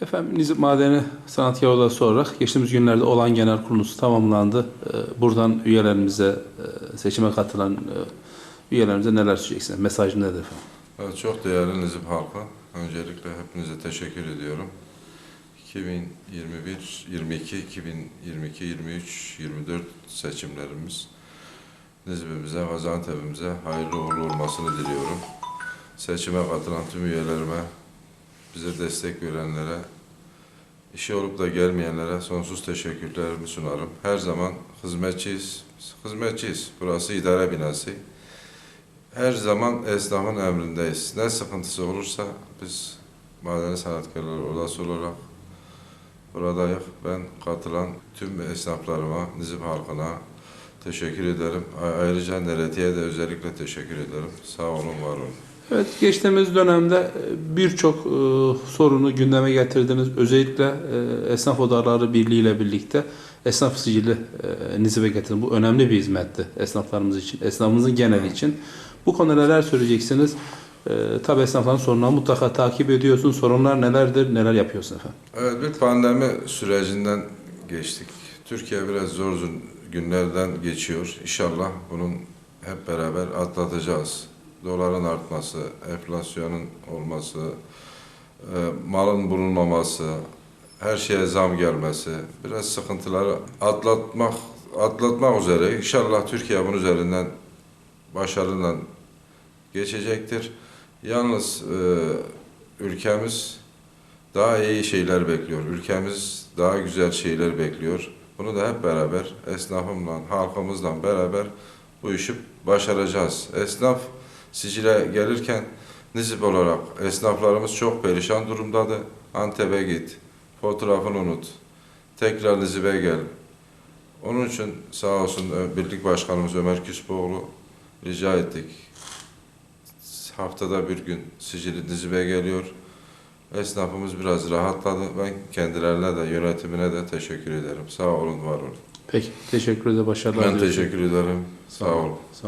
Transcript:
Efendim Nizip Madeni Sanatkar Odası olarak geçtiğimiz günlerde olan genel kurulusu tamamlandı. Ee, Buradan üyelerimize, e, seçime katılan e, üyelerimize neler söyleyeceksiniz? Mesaj nedir efendim? Evet, çok değerli Nizip halkı. Öncelikle hepinize teşekkür ediyorum. 2021, 22, 2022, 23, 24 seçimlerimiz Nizip'imize, Gaziantep'imize hayırlı uğurlu olmasını diliyorum. Seçime katılan tüm üyelerime, bize destek verenlere, işi olup da gelmeyenlere sonsuz teşekkürlerimi sunarım. Her zaman hizmetçiyiz, hizmetçiyiz. Burası idare binası. Her zaman esnafın emrindeyiz. Ne sıkıntısı olursa biz Madeni Sanatkarlar Odası olarak buradayız. Ben katılan tüm esnaflarıma, Nizip halkına teşekkür ederim. Ayrıca Nereti'ye de özellikle teşekkür ederim. Sağ olun, var olun. Evet, geçtiğimiz dönemde e, birçok e, sorunu gündeme getirdiniz. Özellikle e, Esnaf Odaları Birliği ile birlikte esnaf sicili e, Nizip'e getirdiniz. Bu önemli bir hizmetti esnaflarımız için, esnafımızın geneli için. Bu konuda neler söyleyeceksiniz? E, tabii esnafların sorunlarını mutlaka takip ediyorsunuz. Sorunlar nelerdir, neler yapıyorsunuz efendim? Evet, bir pandemi sürecinden geçtik. Türkiye biraz zor günlerden geçiyor. İnşallah bunun hep beraber atlatacağız. Doların artması, enflasyonun olması, e, malın bulunmaması, her şeye zam gelmesi, biraz sıkıntıları atlatmak atlatmak üzere. İnşallah Türkiye bunun üzerinden başarıyla geçecektir. Yalnız e, ülkemiz daha iyi şeyler bekliyor. Ülkemiz daha güzel şeyler bekliyor. Bunu da hep beraber esnafımla, halkımızla beraber bu işi başaracağız. Esnaf sicile gelirken Nizip olarak esnaflarımız çok perişan durumdadır. Antep'e git, fotoğrafını unut, tekrar Nizip'e gel. Onun için sağ olsun Ö- Birlik Başkanımız Ömer Küspoğlu rica ettik. Haftada bir gün sicili Nizip'e geliyor. Esnafımız biraz rahatladı. Ben kendilerine de yönetimine de teşekkür ederim. Sağ olun, var olun. Peki, teşekkür ederim. Başarılar Ben teşekkür ederim. Sağ olun. Sağ